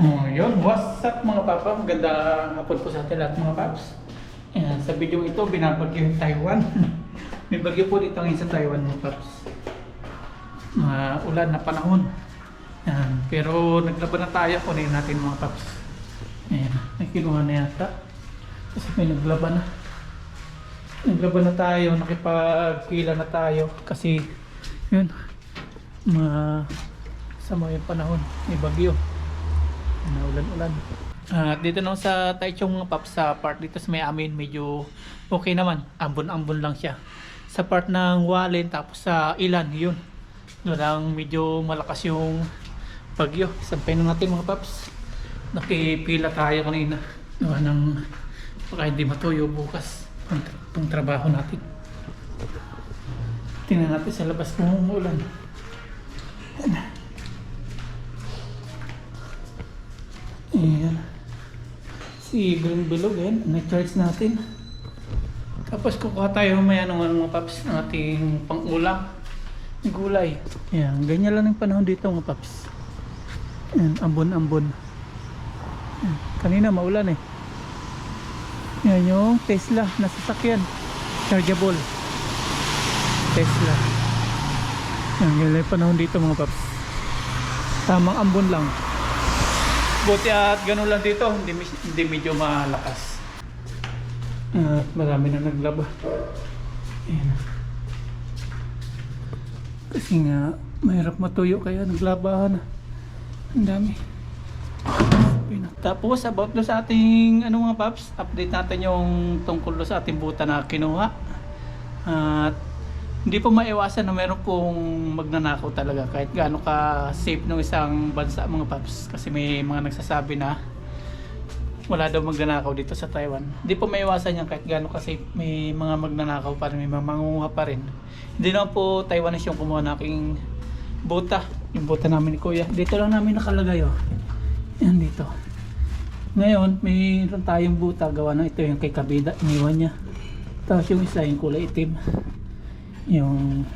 Oh, yun. What's up mga papa? Maganda hapon po sa atin lahat mga paps. Ayan, sa video ito, binabagyo yung Taiwan. May bagyo po dito ngayon sa Taiwan mga paps. Mga ulan na panahon. Ayan, pero naglaban na tayo. Kunin natin mga paps. Ayan, may kinuha na yata. Kasi may naglaban na. Naglaban na tayo, nakipagkila na tayo. Kasi, yun, ma sama yung panahon. May bagyo. Naulan-ulan. At dito naman sa Taichung mga paps, sa part dito sa may medyo okay naman. Ambon-ambon lang siya. Sa part ng Wallen, tapos sa Ilan, yun. Doon lang medyo malakas yung bagyo. Sampay na natin mga paps. Nakipila tayo kanina. Gawa ng baka hindi matuyo bukas pang, pang trabaho natin. Tingnan natin sa labas kung umuulan. Ayan. Si Green Bilog, yan. Na-charge natin. Tapos kukuha tayo mamaya ng ano, mga paps ng ating pang-ulam. Gulay. Ayan. Ganyan lang yung panahon dito mga paps. Ayan. Ambon-ambon. Ayan. Kanina maulan eh. Yan yung Tesla na sasakyan. Chargeable. Tesla. Yan. Ganyan lang panahon dito mga paps. Tamang ambon lang. Buti at ganun lang dito, hindi, hindi medyo malakas. At marami na naglaba. Ayan. Kasi nga, mahirap matuyo kaya naglabahan. Ang dami. Tapos about do sa ating ano mga paps, update natin yung tungkol do sa ating buta na kinuha. At hindi po maiwasan na meron pong magnanakaw talaga kahit gaano ka safe ng isang bansa mga paps kasi may mga nagsasabi na wala daw magnanakaw dito sa Taiwan. Hindi po maiwasan yan kahit gaano ka safe may mga magnanakaw pa rin, may mga pa rin. Hindi naman po Taiwanese yung kumuha ng aking buta, yung buta namin ni Kuya. Dito lang namin nakalagay oh. Yan dito. Ngayon, mayroon tayong buta gawa ng ito yung kay Kabida, iniwan niya. Tapos yung isa yung kulay itim yung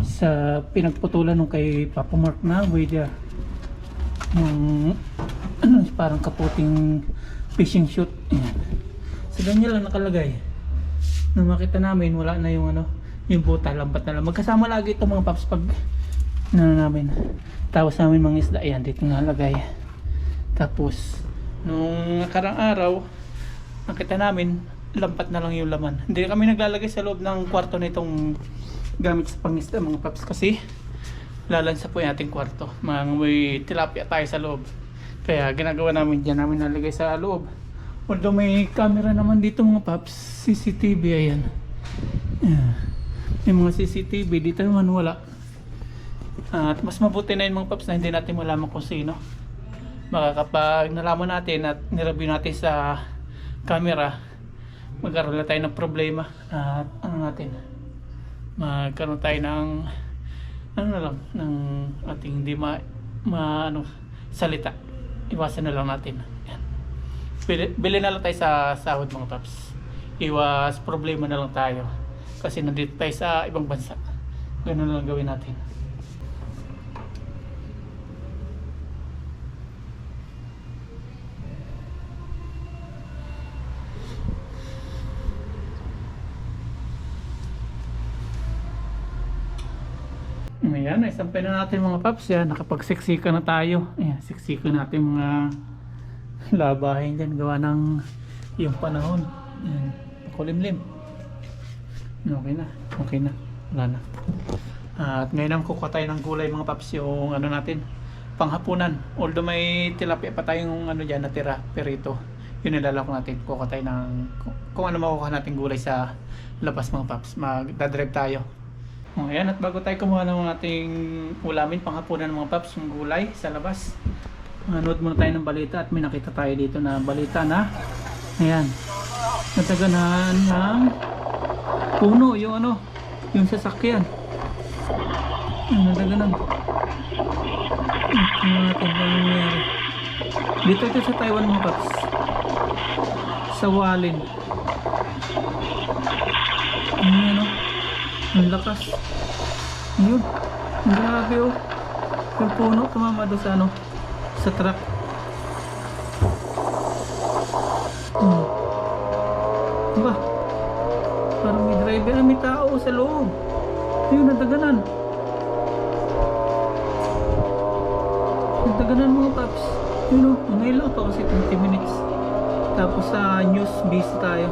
sa pinagputulan nung kay Papa Mark na Wadia yung ano parang kaputing fishing shoot. Ayan. sa ganyan lang nakalagay. Nung makita namin wala na yung ano yung buta lambat na lang magkasama lagi ito mga paps pag ano namin. Tapos namin mga isda yan dito nalagay. Tapos nung nakarang araw nakita namin lampat na lang yung laman. Hindi kami naglalagay sa loob ng kwarto nitong gamit sa pangisda mga paps kasi lalansa po yung ating kwarto. May tilapia tayo sa loob. Kaya ginagawa namin dyan namin nalagay sa loob. Although may camera naman dito mga paps, CCTV ayan. Ayan. May mga CCTV dito naman wala. At mas mabuti na yung mga paps na hindi natin malaman kung sino. Baka kapag nalaman natin at nireview natin sa camera, magkaroon na tayo ng problema at ano natin magkaroon tayo ng ano na lang ng ating hindi ma, ma ano, salita. Iwasan na lang natin. Yan. Bili, bili na lang tayo sa sahod mga paps. Iwas problema na lang tayo. Kasi nandito tayo sa ibang bansa. Ganun na lang gawin natin Ayan, isampay na natin mga paps yan. Nakapagsiksika na tayo. Ayan, siksika natin mga labahin dyan. Gawa ng yung panahon. Ayan, pakulimlim. Okay na, okay na. Wala na. At ngayon naman kukuha ng gulay mga paps yung ano natin, panghapunan. Although may tilapia pa tayong ano dyan natira, perito. Yun nilalak natin. Kukuha tayo ng, kung ano makukuha natin gulay sa labas mga paps. Magdadrive tayo. Oh, ayan, at bago tayo kumuha ng ating ulamin, panghapunan ng mga paps, yung gulay sa labas. Manood muna tayo ng balita at may nakita tayo dito na balita na, ayan, nataganan ng puno, yung ano, yung sasakyan. Yung nataganan. Ano nangyari. Dito ito sa Taiwan mga paps. Sa Walin. Ano yan, oh? Ang lakas. Yun. Grabe oh. Yung puno tumama doon sa ano. Sa truck. Hmm. Ba? Parang may driver may tao sa loob. Ayun, nadaganan. Nadaganan mga paps. Yun o, ngayon to kasi 20 minutes. Tapos sa news busy tayo.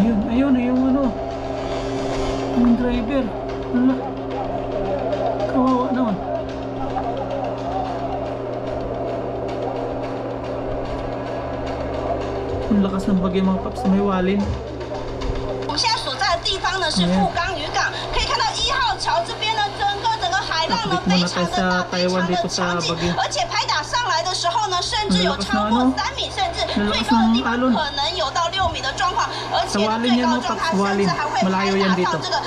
Ayun, ayun, yung ano. Yung driver. Wala. Kawawa naman. Ang lakas ng bagay mga paps may walin. 我们现在所在的地方呢是富冈渔港，可以看到一号桥这边呢，整个整个海浪呢非常的大，非常的强劲，而且拍打上来的时候呢，甚至有超过三米，甚至最高的地方可能有到六米的状况，而且呢最高状态甚至还会拍打到这个桥面上来，看起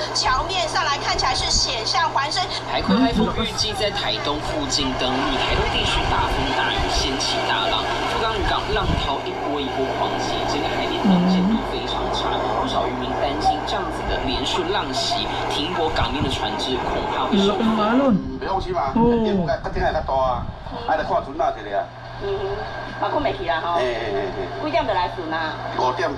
来是险象环生。海葵台风预计在台东附近登陆，台东地区大风大雨，掀起大浪，富冈渔港浪涛一波一波狂袭，整个海面能见度非常差，不少渔民担心这样子的连续浪袭，停泊港面的船只恐怕会受.不用去嘛，哦一定较顶下较大啊，啊，就看船哪一个啊，嗯，包括没去啦吼。几点就来船啊？五点，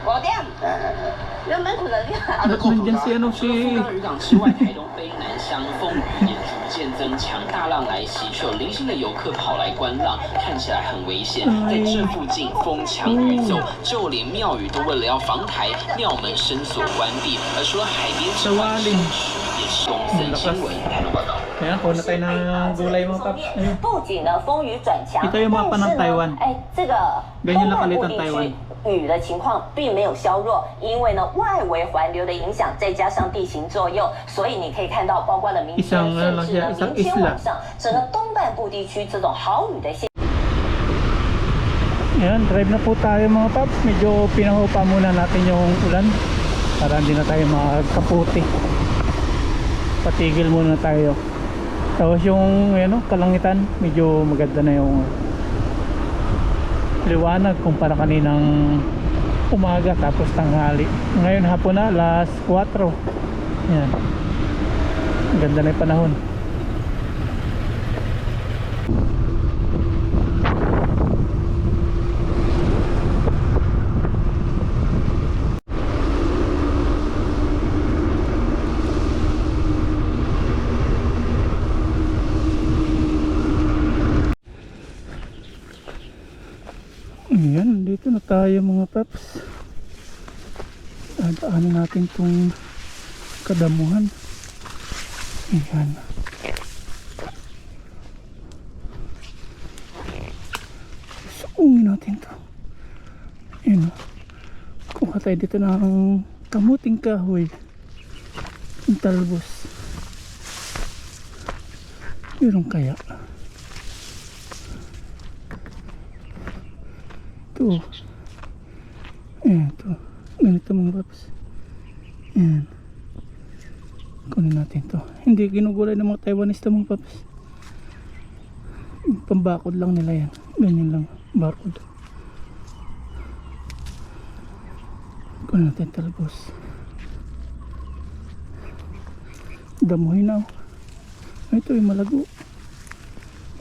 五点，嘿嘿嘿，原本困了你。啊，就 Ba't 顾 nandyan 船 si 啊，ano 除了富 si... 冈渔港之外，台东卑南乡风雨也逐渐增强，大浪来袭，却有零星的游客跑来观浪，看起来很危险。在这附近风强雨骤，就连庙宇都为了要防台，庙门深锁关闭。而除了海边之外，山区也是东森新闻台东报道。Ayan, kuha na tayo ng gulay mga paps. Ayun. 不仅呢风雨转强但是呢哎，这个东半部地区雨的情况并没有削弱，因为呢外围环流的影响，再加上地形作用，所以你可以看到，包括了明天， Isang, 甚 ano 至呢 siya, isang 明天 isla 晚上，整个东半部地区这种豪雨的现。 Ayan, drive na po tayo mga paps. Medyo pinahupa muna natin yung ulan para hindi na tayo magkaputi. Patigil muna tayo. Tapos yung ano, kalangitan, medyo maganda na yung liwanag kumpara kaninang umaga tapos tanghali. Ngayon hapon na, alas 4. Ayan. Ganda na panahon. Ayan, dito na tayo mga paps. Dadaanan natin tong kadamuhan. Ayan. Suungin natin to. Ayan o. Kuha tayo dito ng kamuting kahoy. Yung talbos. Meron kaya. Ito. Ayan, ito. Ganito mga paps. Ayan. Kunin natin to. Hindi ginugulay ng mga Taiwanese to mga paps. Pambakod lang nila yan. Ganyan lang. Barcode. Kunin natin talbos. Damuhin na. Ito yung malago.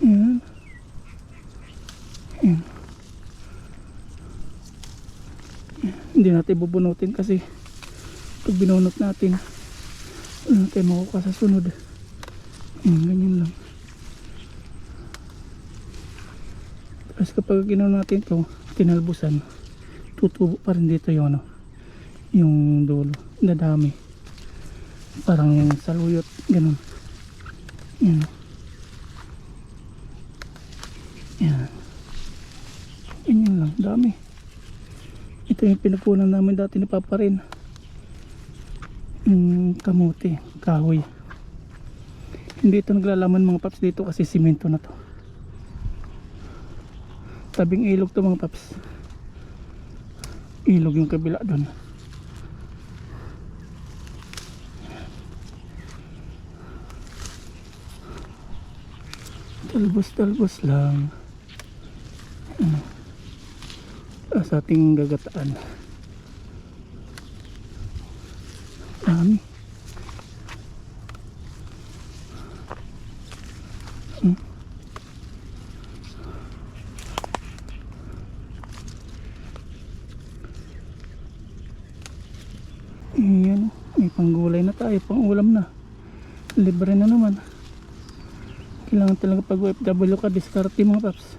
Ayan. Ayan. Hindi natin bubunutin kasi pag binunot natin wala natin makukuha sa sunod. Ayan, ganyan lang. Tapos kapag ginawa natin to tinalbusan tutubo pa rin dito yung ano yung dulo. Dadami parang saluyot ganun. Yan yan ganyan lang dami ito yung pinapunan namin dati ni Papa rin. Yung kamuti, kahoy. Hindi ito naglalaman mga paps dito kasi simento na to. Tabing ilog to mga paps. Ilog yung kabila doon. Talbos-talbos lang. sa ating gagataan dami hmm. Ayan, may panggulay na tayo, pang ulam na. Libre na naman. Kailangan talaga pag OFW ka, diskarte mga paps.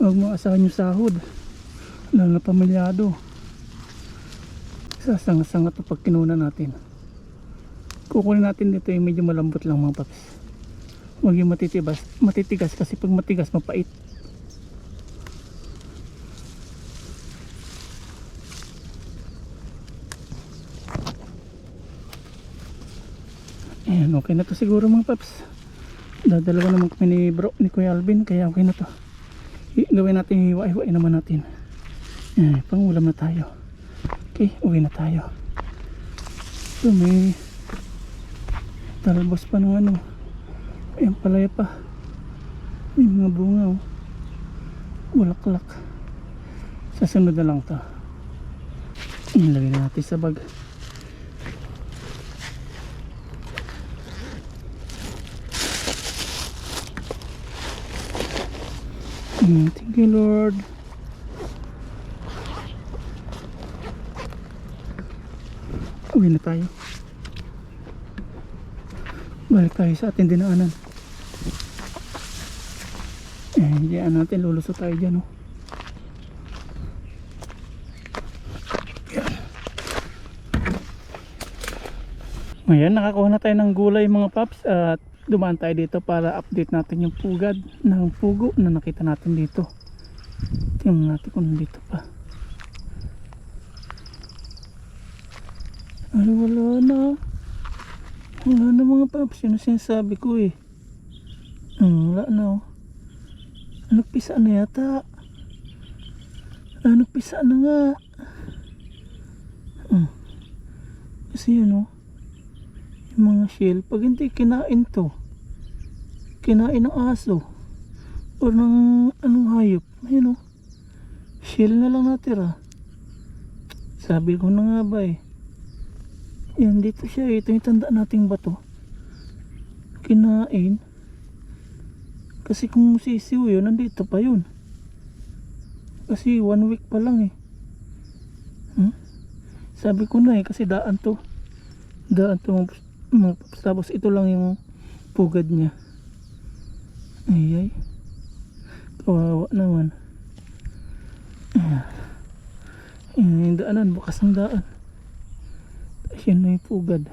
Huwag mo asahan yung sahod. Na pamilyado. Sasanga-sanga to pag kinuna natin. Kukunin natin dito yung medyo malambot lang mga paps. Huwag yung matitigas, matitigas kasi pag matigas mapait. Ayan, okay na to siguro mga paps. Dadalawa naman kami ni bro, ni Kuya Alvin, kaya okay na to. Gawin natin hiwa-hiwain naman natin. Ayan, pangulam na tayo. Okay, uwi na tayo. So may talbos pa ng ano. Ayan palaya pa. May mga bunga oh. Bulaklak. Sa sunod na lang to. Ilagay na natin sa bag. Thank you Lord. Uwi na tayo. Balik tayo sa ating dinaanan. Eh, diyan natin lulusot tayo dyan, oh. Ngayon, nakakuha na tayo ng gulay mga paps at dumaan tayo dito para update natin yung pugad ng pugo na nakita natin dito. Tingnan natin kung nandito pa. Ay, wala na. Wala na mga paps. Yun ang sinasabi ko eh. Hmm, wala na oh. Nagpisa na yata. Ah, nagpisa na nga. Hmm. Kasi yun oh. Yung mga shell. Pag hindi kinain to. Kinain ng aso. O ng anong hayop. Ayun oh. Shell na lang natira. Sabi ko na nga ba eh. Yan, dito siya eh. Ito yung tanda nating bato. Kinain. Kasi kung sisiw yun, nandito pa yun. Kasi one week pa lang eh. Hmm? Sabi ko na eh, kasi daan to. Daan to. mga- paps. Tapos ito lang yung pugad niya. Ay ay. Kawawa naman. Ayan. Ayan, daanan, bukas ang daan. Yan na yung pugad.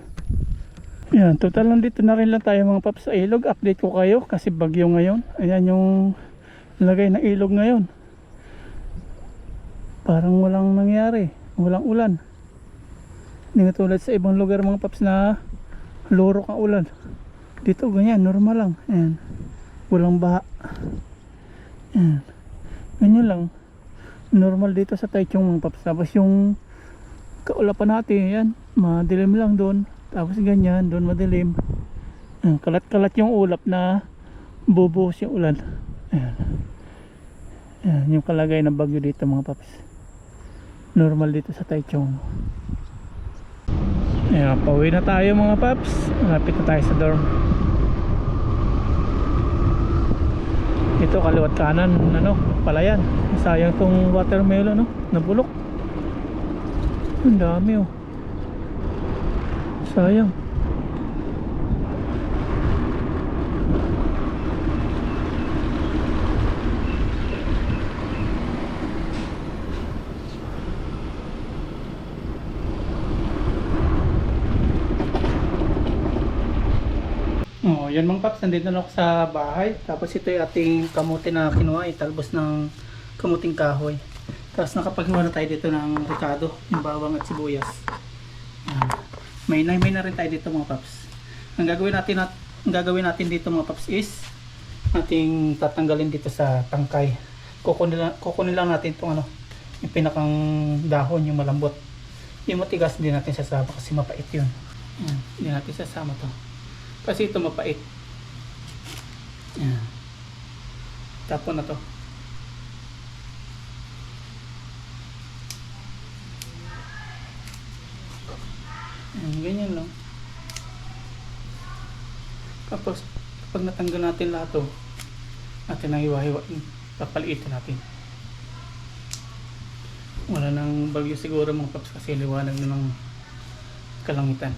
Yan, total nandito na rin lang tayo mga paps sa ilog. Update ko kayo kasi bagyo ngayon. Ayan yung lagay ng ilog ngayon. Parang walang nangyari. Walang ulan. Hindi tulad sa ibang lugar mga paps na lurok ang ulan. Dito ganyan, normal lang. Ayan. Walang baha. Ayan. Ganyan lang. Normal dito sa Taichung mga paps. Tapos yung kaulapan natin, yan, madilim lang doon. Tapos ganyan, doon madilim. Ayan, kalat-kalat yung ulap na bubuhos yung ulan. Ayan. Ayan, yung kalagay ng bagyo dito mga paps. Normal dito sa Taichung. Ayan, pauwi na tayo mga paps. Malapit na tayo sa dorm. Ito kaliwat kanan, ano, palayan. Sayang tong watermelon, no, nabulok. Ang dami oh. Sayang. Oh, yan mga paps, nandito na ako sa bahay. Tapos ito yung ating kamuti na kinuha, italbos ng kamuting kahoy. Tapos nakapaghiwa na tayo dito ng ricado, yung bawang at sibuyas. May na, may na rin tayo dito mga paps. Ang gagawin natin at ang gagawin natin dito mga paps is ating tatanggalin dito sa tangkay. Kukunin lang, kukunin lang natin itong ano, yung pinakang dahon, yung malambot. Yung matigas hindi natin sasama kasi mapait yun. Yan, hindi natin sasama to. Kasi ito mapait. Yan. Tapon na to. Ayan, ganyan lang. Tapos, pag natanggal natin lahat to, natin ang iwahiwain. Papaliitan natin. Wala nang bagyo siguro mga paps kasi liwanag na ng kalangitan.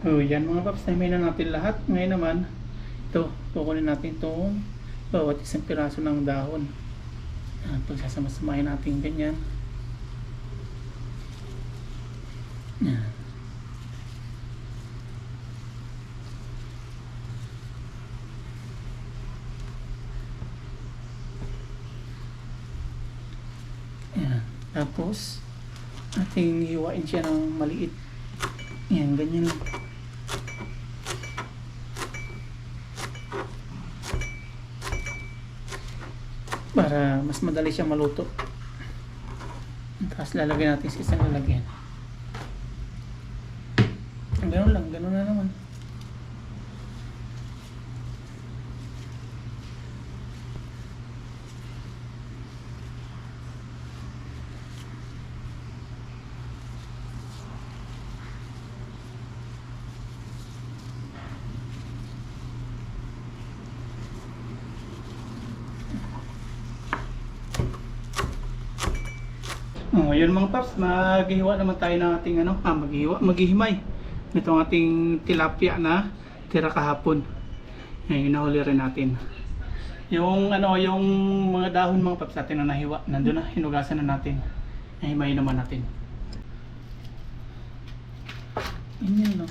So, yan mga paps, namin na natin lahat. Ngayon naman, ito, kukunin natin itong bawat isang piraso ng dahon. Yan, pagsasama-samahin natin ganyan. Yan. Yan. Tapos, ating hiwain siya ng maliit. Yan, ganyan lang. Para mas madali siya maluto. Tapos lalagyan natin sa isang lalagyan. Ganun lang, ganun na naman. Oh, yun mga paps, maghihiwa naman tayo ng ating ano, ah, maghihiwa, maghihimay. Ito ang ating tilapia na tira kahapon. Ngayon, nahuli rin natin. Yung ano, yung mga dahon mga paps natin na nahiwa, nandun na, hinugasan na natin. Nahimay naman natin. Yun yun, no?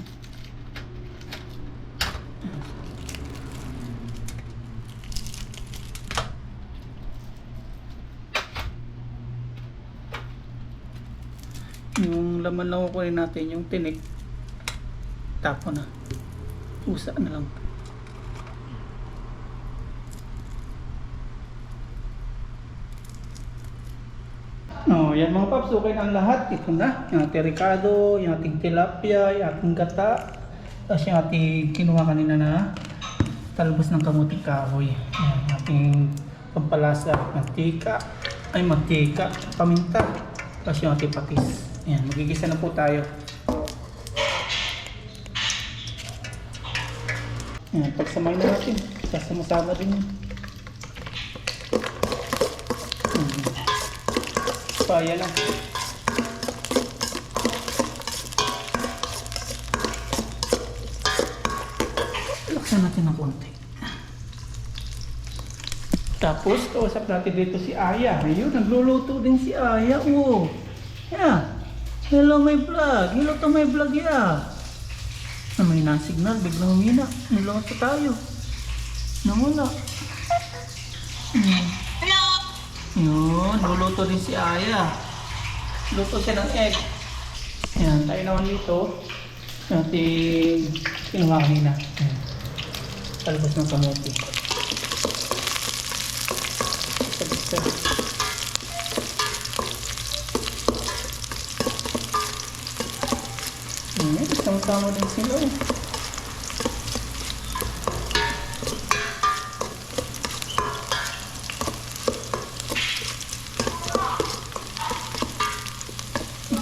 Yung laman lang kukunin natin, yung tinik, tapo na. Usa na lang. Oh, yan mga paps, okay na ang lahat. Ito na, yung ating ricado, yung ating tilapia, yung ating gata, tapos yung ating kinuha kanina na talbos ng kamuting kahoy. Yan, ating pampalasa, mantika, ay mantika, paminta, tapos yung ating patis. Yan, magigisa na po tayo. Yan, pagsamay na natin. Sasama-sama din yun. Hmm. So, ayan lang. Laksan natin ng konti. Tapos, kausap natin dito si Aya. Ayun, nagluluto din si Aya. Oh. Yeah. Hello, my vlog. Hello to my vlog, yeah. Na may na-signal, biglang humina. Niloto tayo. Namula. Hmm. Hello. Yun, luluto din si Aya. Luto siya ng egg. Yan, tayo naman dito. Ating kinuha kanina. Yan. Talbos ng kamote. Sabit-sabit. Yan, sama-sama din sila. eh.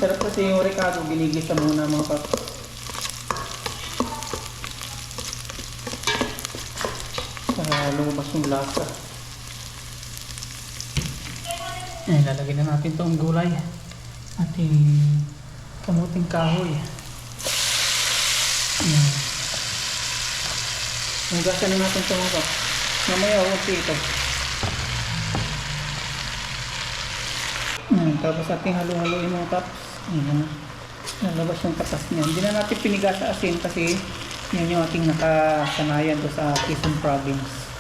Sarap kasi yung Ricardo, ginigisa muna mga pap. Para lumabas yung lasa. Eh, lalagyan na natin itong gulay. Ating kamuting kahoy. Ayan. Hugasan na natin ito mga. Mamaya huwag ito. Hmm, tapos ating halo-haloin mga paps. Ayan. Lalabas yung katas niya. Hindi na natin piniga sa asin kasi yan yung ating nakasanayan do sa Quezon Province.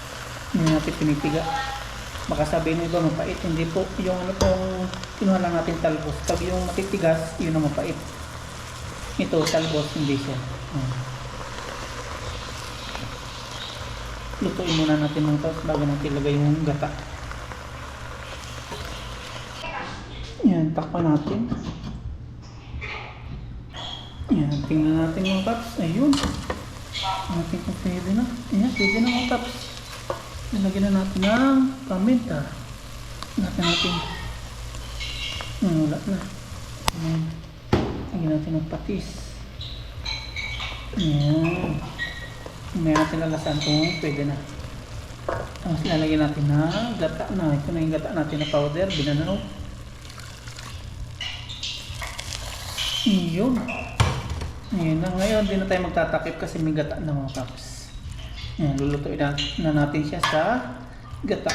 Hindi natin pinipiga. Baka sabihin ng iba mapait. Hindi po. Yung ano pong kinuha lang natin talbos. Pag yung matitigas, yun ang mapait. Ito, talbos, hindi siya. Hmm. Lutuin muna natin mga paps bago natin ilagay yung gata. Yan, takpan natin. Yan, tingnan natin mga paps. Ayun. Natin kung pwede na. Ayan, pwede na mga paps. Nilagyan na natin ng paminta. Natin natin. Hmm, wala na. Ayan. Lagyan natin ng patis. Ayan. May natin lalasan kung pwede na. Tapos lalagyan natin na gata na. Ito na yung gata natin na powder. Binanaw. Iyon. Ayan, na ngayon di na tayo magtatakip kasi may gata na mga paps. Ayan, lulutuin na, na natin siya sa gata.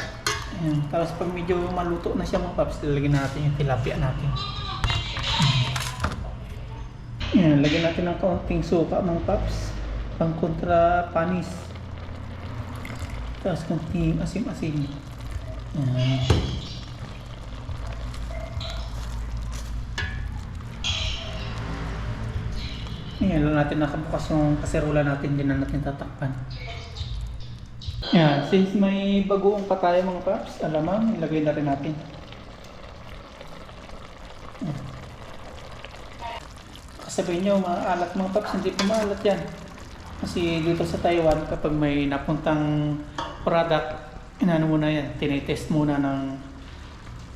Ayan, tapos pag medyo maluto na siya mga paps, lalagyan natin yung tilapia natin. Ayan, lagyan natin ng kaunting suka mga paps. Pang kontra panis. Tapos konting asim-asim. Ayan. Ayan, lang natin nakabukas yung kaserola natin, din na natin tatakpan. Ayan, since may bagoong pa mga paps, alamang, ilagay na rin natin. Kasabihin nyo, maalat mga paps, hindi pa maalat yan. Kasi dito sa Taiwan, kapag may napuntang product, inano muna yan, tinitest muna ng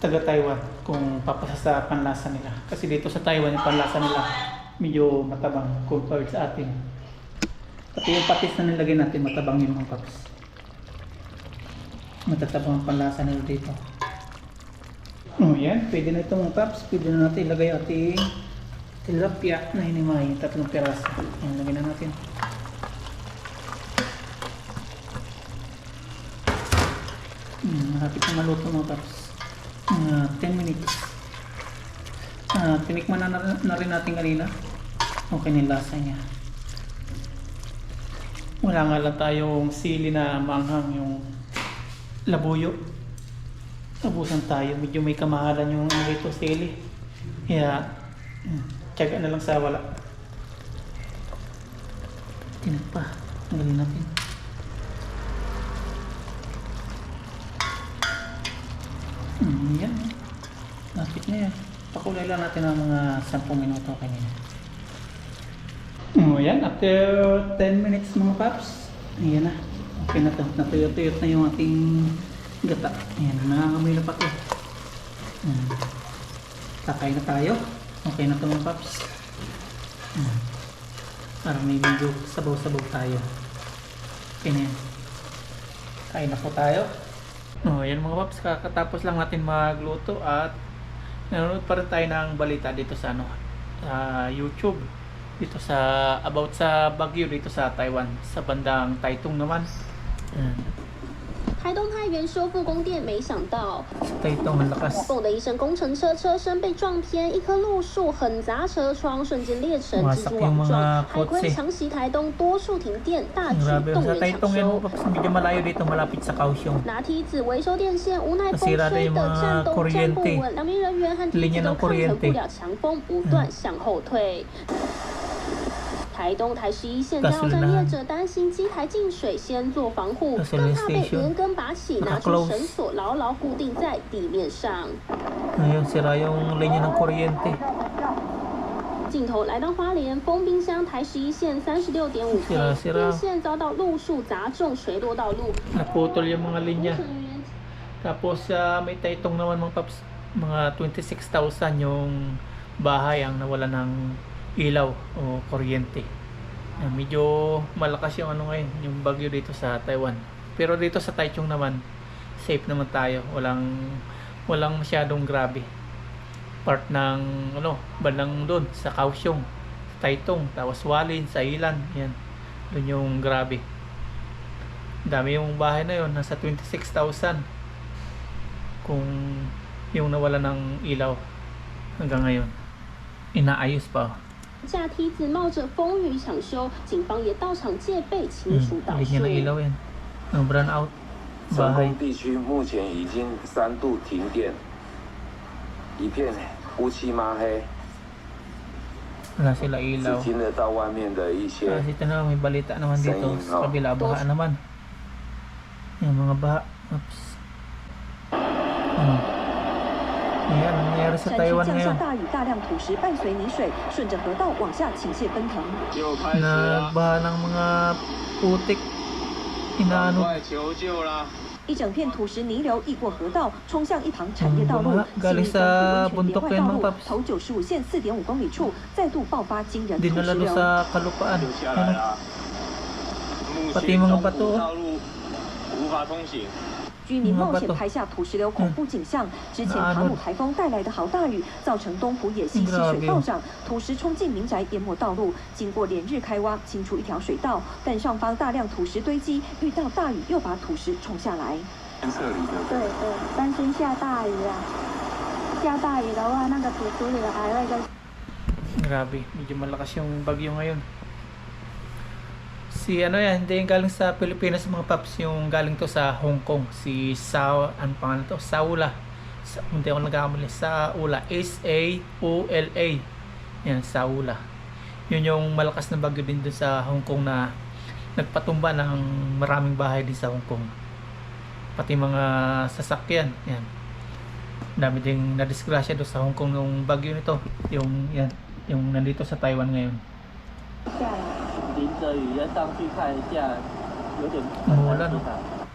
taga Taiwan kung papasa sa panlasa nila. Kasi dito sa Taiwan, yung panlasa nila medyo matabang compared sa atin. Pati yung patis na nilagay natin, matabang yung mga paps. Matatabang ang panlasa nila dito. Oh, yan. Pwede na ito mga paps. Pwede na natin ilagay ating tilapia na hinimay. Tatlong piraso. Yan, lagay na natin. Hmm, malapit na maluto mga paps. Ah, 10 minutes. Ah, tinikman na, na, na rin natin kanina. Okay na lasa niya. Wala nga lang tayong sili na manghang yung labuyo. Abusan tayo. Medyo may kamahalan yung dito sili. Kaya, hmm, tiyaga na lang sa wala. Tinig pa. Tanggalin natin. Hmm, yan. Lapit na yan. Pakulay lang natin ng mga 10 minuto kanina. Oh, yan. After 10 minutes mga paps, ayan na. Okay na to. Natuyot-tuyot na yung ating gata. Ayan, nangangamoy na pa to. Ayan. Kakain na tayo. Okay na to mga paps. Para may medyo sabaw-sabaw tayo. Okay. Kain na po tayo. Oh, yan mga paps. Kakatapos lang natin magluto at nanonood pa rin tayo ng balita dito sa ano sa YouTube dito sa about sa bagyo dito sa Taiwan sa bandang Taitung naman Ayan. 台东太原修复供电没想到。嘣的一声工程车车身被撞偏一棵路树狠砸车窗瞬间裂成蜘蛛网状。海葵强袭台东多处停电大举动员抢修拿梯子维修电线无奈风吹的站都站不稳两名人员和梯子都抗衡不了强风不断向后退台东台十一线加油站业者担心机台进水，先做防护， Gasoline 更怕被 station. 连根拔起，拿出 Naka-close. 绳索牢牢固定在地面上。 ayun sira yung linya ng kuryente 镜头来到花莲丰滨乡台十一线三十六点五 K， Sira, sira. 电线遭到路树砸中，垂落到路。 naputol yung mga linya Tapos sa may Taitung naman mga paps, mga 26,000 yung bahay ang nawala ng ilaw o kuryente. Ah, medyo malakas yung ano ngayon, yung bagyo dito sa Taiwan. Pero dito sa Taichung naman, safe naman tayo. Walang walang masyadong grabe. Part ng ano, bandang doon sa Kaohsiung, sa Taitung, tapos Walin, sa Ilan, yan. Doon yung grabe. Dami yung bahay na yon nasa 26,000 kung yung nawala ng ilaw hanggang ngayon inaayos pa 架梯子冒着风雨抢修，警方也到场戒备，清除 hmm, 倒 linya 树 ng。ilaw yan ang brown out 成 bahay 功地区目前已经三度停电，一片乌漆嘛黑， wala sila 只 ilaw 听得到外面的一些 kasi ito na may balita naman dito Saying, sa oh. kabila baha naman yung mga baha Oops. 山区降下大雨大量土石伴随泥水顺着河道往下倾泻奔腾。一整片土石泥流溢过河道冲向一旁产业道路新增温泉别外道路头九十五线四点五公里处再度爆发惊人土石流目前中国道路无法通行居民冒险拍下土石流恐怖景象。之前塔姆台风带来的好大雨，造成东浦野溪溪水暴涨，土石冲进民宅，淹没道路。经过连日开挖，清出一条水道，但上方大量土石堆积，遇到大雨又把土石冲下来。对对，担心下大雨啊，下大雨的话，那个土石流还会再 Grabe, medyo malakas yung bagyo ngayon. Si ano yan, hindi yung galing sa Pilipinas mga paps, yung galing to sa Hong Kong. Si Sao, ano pangalan to? Saula. Sa, hindi ako nagkakamali. Saula. S-A-U-L-A. Yan, Saula. Yun yung malakas na bagyo din sa Hong Kong na nagpatumba ng maraming bahay din sa Hong Kong. Pati mga sasakyan. Yan. Dami ding nadisgrasya doon sa Hong Kong nung bagyo nito. Yung, yan, yung nandito sa Taiwan ngayon. 淋着雨要上去看一下，有点哦那种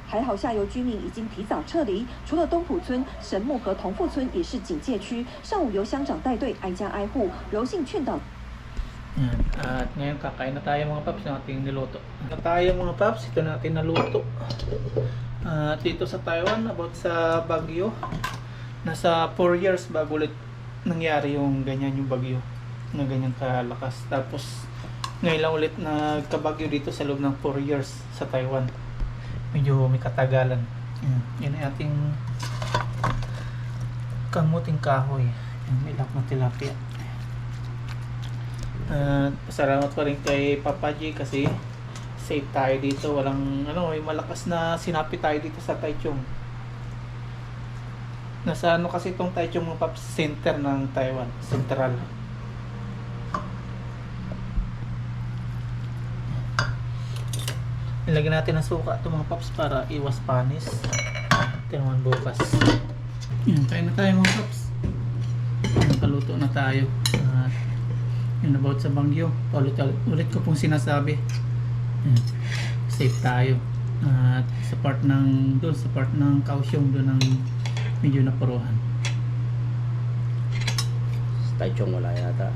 还好下游居民已经提早撤离，除了东浦村、神木和同富村也是警戒区。上午由乡长带队挨家挨户，柔性劝导 Yan. At ngayon kakain na tayo mga paps ng ating niluto. Na tayo mga paps, ito na ating naluto. At dito sa Taiwan, about sa bagyo, nasa 4 years bago ulit nangyari yung ganyan yung bagyo na ganyan kalakas. Tapos ngayon lang ulit nagkabagyo dito sa loob ng 4 years sa Taiwan. Medyo may katagalan. Yan, yan ay ating kamuting kahoy. Yan, may lak ng tilapia. At salamat pa rin kay Papa G kasi safe tayo dito. Walang ano, may malakas na sinapi tayo dito sa Taichung. Nasa ano kasi itong Taichung paps center ng Taiwan, central. Ilagyan natin ng suka ito mga paps para iwas panis. Ito naman bukas. Yan, kain na tayo mga paps. Nakaluto na tayo. At yun about sa Bangyo. Paulit ulit ko pong sinasabi. Yan. Safe tayo. At sa part ng doon, sa part ng Kaohsiung doon ng medyo napuruhan. Taichung wala yata.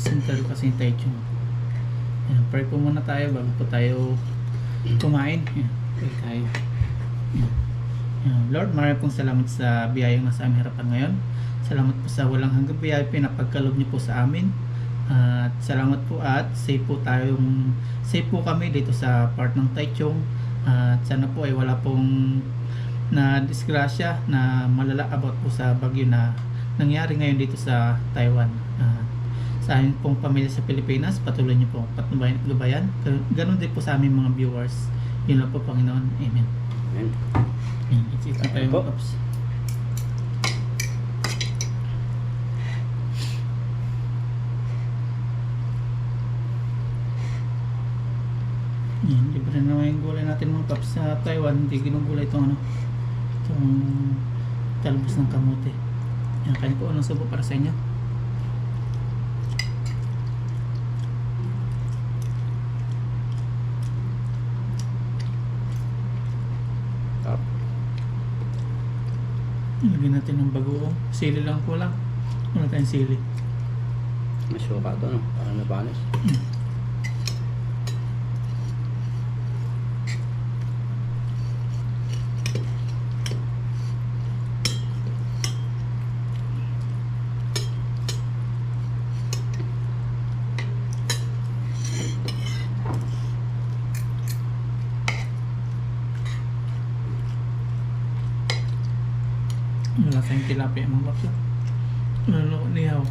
Central kasi yung Taichung. Yan, pray po muna tayo bago po tayo kumain. Yan, pray tayo. Yan. Yan. Lord, maraming pong salamat sa biyayang nasa aming harapan ngayon. Salamat po sa walang hanggang biyaya pinapagkalob niyo po sa amin. At salamat po at safe po tayong safe po kami dito sa part ng Taichung. At sana po ay wala pong na disgrasya na malala about po sa bagyo na nangyari ngayon dito sa Taiwan. At sa amin pong pamilya sa Pilipinas, patuloy niyo po patnubayan at gabayan. Ganon din po sa aming mga viewers. Yun lang po Panginoon. Amen. Amen. Yan, it's it na tayo mga kaps. Yan, libre na naman yung gulay natin mga paps sa Taiwan. Hindi ginugulay itong ano, itong talbos ng kamote. Yan, kain po unang subo para sa inyo. Sarap. Lagyan natin ng bagoong. Sili lang po lang. Wala tayong sili. May suka to, no? Ano na panis? Wala tayong tilapia mga paps. Ano, nihaw.